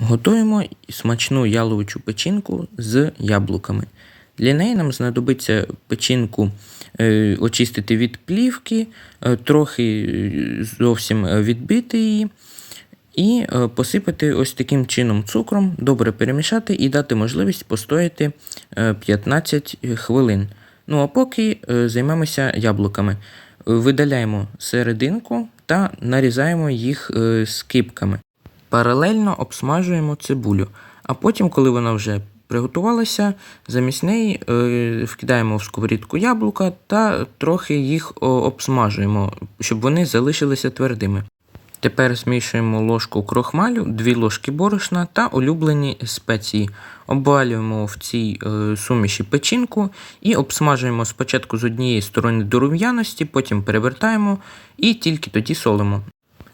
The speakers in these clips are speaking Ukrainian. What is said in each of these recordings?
Готуємо смачну яловичу печінку з яблуками. Для неї нам знадобиться печінку е, очистити від плівки, е, трохи е, зовсім відбити її. І посипати ось таким чином цукром, добре перемішати і дати можливість постояти е, 15 хвилин. Ну а поки займемося яблуками. Видаляємо серединку та нарізаємо їх скибками. Паралельно обсмажуємо цибулю, а потім, коли вона вже приготувалася, замість неї е, вкидаємо в сковорідку яблука та трохи їх обсмажуємо, щоб вони залишилися твердими. Тепер змішуємо ложку крохмалю, 2 ложки борошна та улюблені спеції. Обвалюємо в цій е, суміші печінку і обсмажуємо спочатку з однієї сторони до рум'яності, потім перевертаємо і тільки тоді солимо.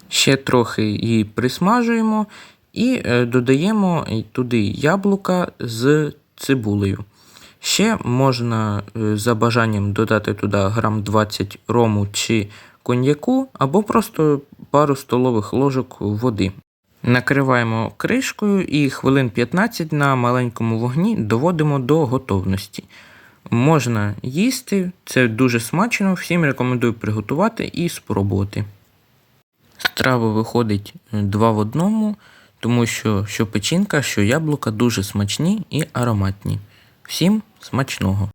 Ще трохи її присмажуємо і е, додаємо туди яблука з цибулею. Ще можна е, за бажанням додати туди грам 20 рому чи коньяку, або просто пару столових ложок води. Накриваємо кришкою і хвилин 15 на маленькому вогні доводимо до готовності. Можна їсти, це дуже смачно, всім рекомендую приготувати і спробувати. Страва виходить е, два в одному, тому що що печінка, що яблука дуже смачні і ароматні. Всім смачного!